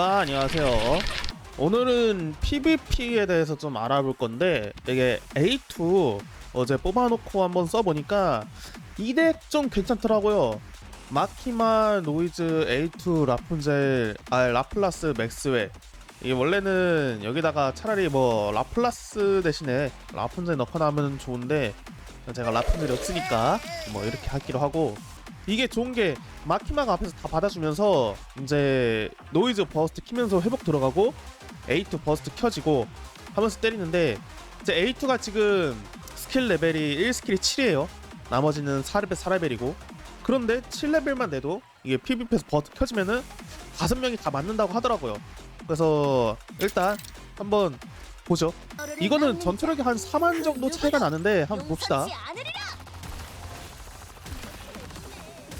아, 안녕하세요. 오늘은 PVP에 대해서 좀 알아볼 건데, 이게 A2 어제 뽑아놓고 한번 써보니까 이 덱 좀 괜찮더라고요. 마키마, 노이즈, A2, 라푼젤, 아, 라플라스, 맥스웰. 이게 원래는 여기다가 차라리 뭐 라플라스 대신에 라푼젤 넣거나 하면 좋은데, 제가 라푼젤이 없으니까 뭐 이렇게 하기로 하고, 이게 좋은 게 마키마가 앞에서 다 받아주면서 이제 노이즈 버스트 키면서 회복 들어가고 A2 버스트 켜지고 하면서 때리는데 이제 A2가 지금 스킬 레벨이 1스킬이 7이에요. 나머지는 4레벨 4레벨이고 그런데 7레벨만 돼도 이게 PVP에서 버스트 켜지면은 다섯 명이 다 맞는다고 하더라고요. 그래서 일단 한번 보죠. 이거는 전투력이 한 4만 정도 차이가 나는데 한번 봅시다.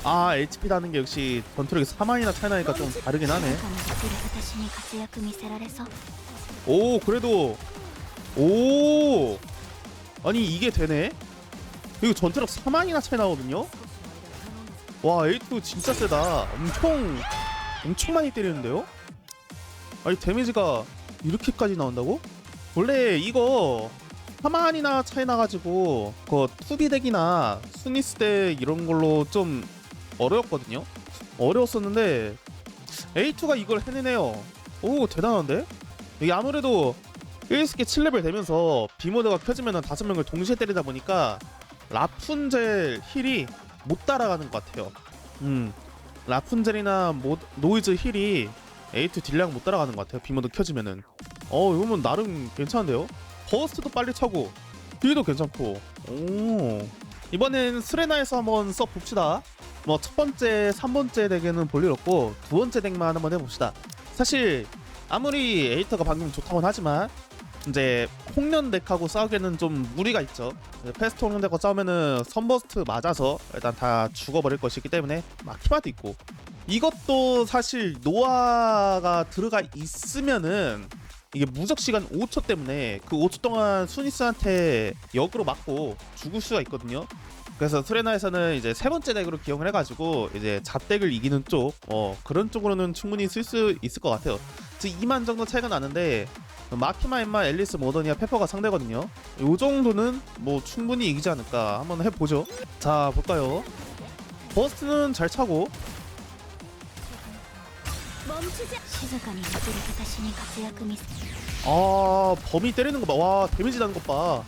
아 HP라는 게 역시 전투력이 4만이나 차이 나니까 좀 다르긴 하네 私に活躍見せられそう 오 그래도 오 아니 이게 되네 이거 전투력 4만이나 차이 나거든요 와 A2 진짜 세다 엄청 엄청 많이 때리는데요 아니 데미지가 이렇게까지 나온다고? 원래 이거 4만이나 차이 나가지고 그 투비 덱이나 스니스 덱 이런 걸로 좀 어려웠거든요 어려웠었는데 A2가 이걸 해내네요 오 대단한데? 이게 아무래도 1스키 7레벨 되면서 비모드가 켜지면 다섯 명을 동시에 때리다 보니까 라푼젤 힐이 못 따라가는 것 같아요. 음, 라푼젤이나 모, 노이즈 힐이 A2 딜량 못 따라가는 것 같아요. 비모드 켜지면은. 어, 이거면 나름 괜찮은데요? 버스트도 빨리 차고 딜도 괜찮고. 오, 이번엔 스레나에서 한번 써봅시다. 뭐 첫 번째, 3번째 덱에는 볼일 없고 두 번째 덱만 한번 해봅시다. 사실 아무리 에이터가 방금 좋다곤 하지만 이제 홍련 덱하고 싸우기에는 좀 무리가 있죠. 패스트 홍련 덱과 싸우면은 선버스트 맞아서 일단 다 죽어버릴 것이기 때문에 마키마도 있고 이것도 사실 노아가 들어가 있으면은 이게 무적 시간 5초 때문에 그 5초 동안 수니스한테 역으로 맞고 죽을 수가 있거든요. 그래서 트레나에서는 이제 세 번째 덱으로 기용을 해가지고 이제 잡덱을 이기는 쪽 어, 그런 쪽으로는 충분히 쓸 수 있을 것 같아요. 즉 2만 정도 차이가 나는데 마키마 엠마 앨리스 모더니아 페퍼가 상대거든요. 이 정도는 뭐 충분히 이기지 않을까 한번 해보죠. 자 볼까요? 버스트는 잘 차고 아 범위 때리는 거 봐. 와 데미지 나는 것 봐.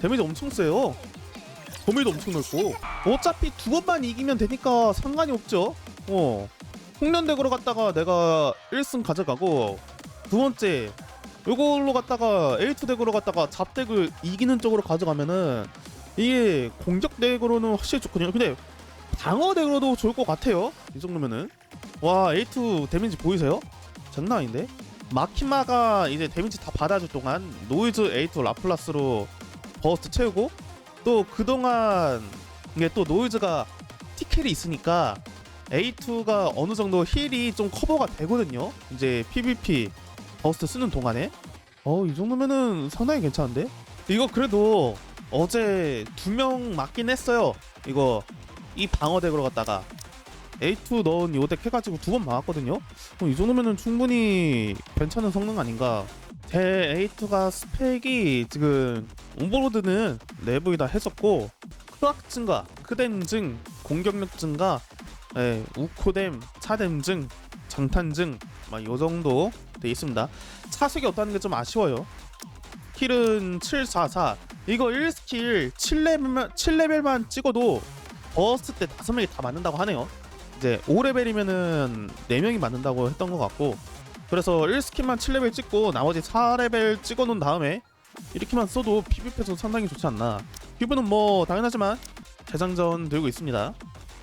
데미지 엄청 세요. 범위도 엄청 넓고. 어차피 두 번만 이기면 되니까 상관이 없죠. 어. 홍련덱으로 갔다가 내가 1승 가져가고 두 번째 요걸로 갔다가 A2 덱으로 갔다가 잡덱을 이기는 쪽으로 가져가면은 이게 공격 덱으로는 확실히 좋거든요. 근데 방어 덱으로도 좋을 것 같아요. 이 정도면은 와 A2 데미지 보이세요? 장난 아닌데? 마키마가 이제 데미지 다 받아줄 동안 노이즈 A2 라플라스로 버스트 채우고 또 그동안 이게 또 노이즈가 티켈이 있으니까 A2가 어느 정도 힐이 좀 커버가 되거든요. 이제 PVP 버스트 쓰는 동안에 어 이 정도면은 상당히 괜찮은데 이거 그래도 어제 두 명 맞긴 했어요. 이거 이 방어덱으로 갔다가 A2 넣은 요덱 해가지고 두 번 막았거든요. 어, 이 정도면은 충분히 괜찮은 성능 아닌가. 제 A2가 스펙이 지금 온보로드는 내부에 다 했었고 크악 증가, 크댐 증, 공격력 증가, 예, 우코댐, 차댐 증, 장탄 증, 막 요 정도 돼 있습니다. 차색이 없다는 게 좀 아쉬워요. 킬은 744. 이거 1스킬 7레벨만 7레벨만 찍어도 버스트 때 5명이 다 맞는다고 하네요. 이제 5레벨이면은 4명이 맞는다고 했던 것 같고 그래서 1스킨만 7레벨 찍고 나머지 4레벨 찍어 놓은 다음에 이렇게만 써도 PVP에서 상당히 좋지 않나. 피부는 뭐 당연하지만 대장전 들고 있습니다.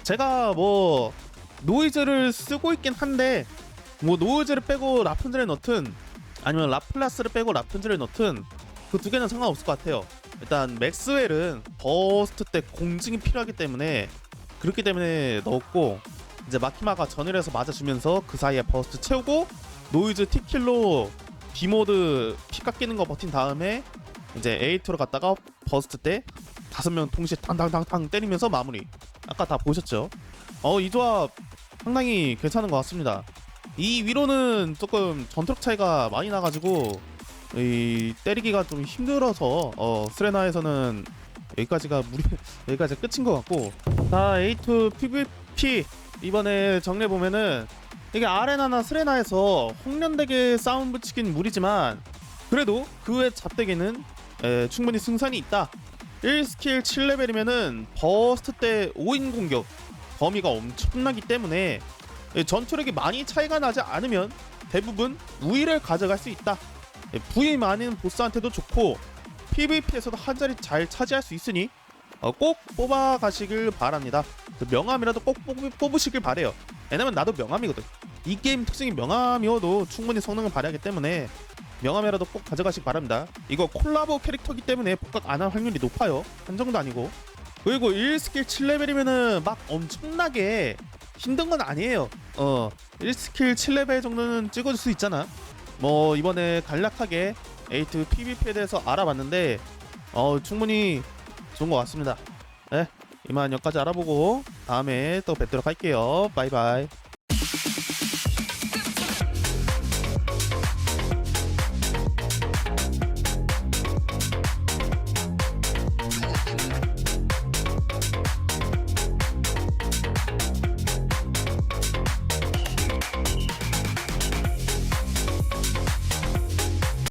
제가 뭐 노이즈를 쓰고 있긴 한데 뭐 노이즈를 빼고 라푼젤을 넣든 아니면 라플라스를 빼고 라푼젤을 넣든 그 두 개는 상관없을 것 같아요. 일단 맥스웰은 버스트 때 공증이 필요하기 때문에 그렇기 때문에 넣었고 이제 마키마가 전열에서 맞아주면서 그 사이에 버스트 채우고 노이즈 티킬로 비모드 피 깎이는 거 버틴 다음에 이제 A2로 갔다가 버스트 때 다섯 명 동시에 탕탕탕탕 때리면서 마무리. 아까 다 보셨죠? 어 이 조합 상당히 괜찮은 것 같습니다. 이 위로는 조금 전투력 차이가 많이 나가지고 이 때리기가 좀 힘들어서 어 스레나에서는 여기까지가 무리 여기까지 끝인 것 같고. 자 A2 PVP 이번에 정리해 보면은 이게 아레나나 스레나에서 홍련되게 싸움 붙이긴 무리지만 그래도 그 외 잡대기는 에, 충분히 승산이 있다 1스킬 7레벨이면은 버스트 때 5인 공격 범위가 엄청나기 때문에 예, 전투력이 많이 차이가 나지 않으면 대부분 우위를 가져갈 수 있다. 예, 부위 많은 보스한테도 좋고 PVP에서도 한 자리 잘 차지할 수 있으니 어, 꼭 뽑아 가시길 바랍니다. 그 명함이라도 꼭 뽑, 뽑으시길 바래요. 왜냐면 나도 명함이거든. 이 게임 특징이 명함이어도 충분히 성능을 발휘하기 때문에 명함이라도 꼭 가져가시기 바랍니다. 이거 콜라보 캐릭터기 때문에 복각 안 할 확률이 높아요. 한정도 아니고. 그리고 1스킬 7레벨이면은 막 엄청나게 힘든 건 아니에요. 어, 1스킬 7레벨 정도는 찍어줄 수 있잖아. 뭐 이번에 간략하게 에이트 PVP에 대해서 알아봤는데 어 충분히 좋은 것 같습니다. 네, 이만 여기까지 알아보고 다음에 또 뵙도록 할게요. 바이바이.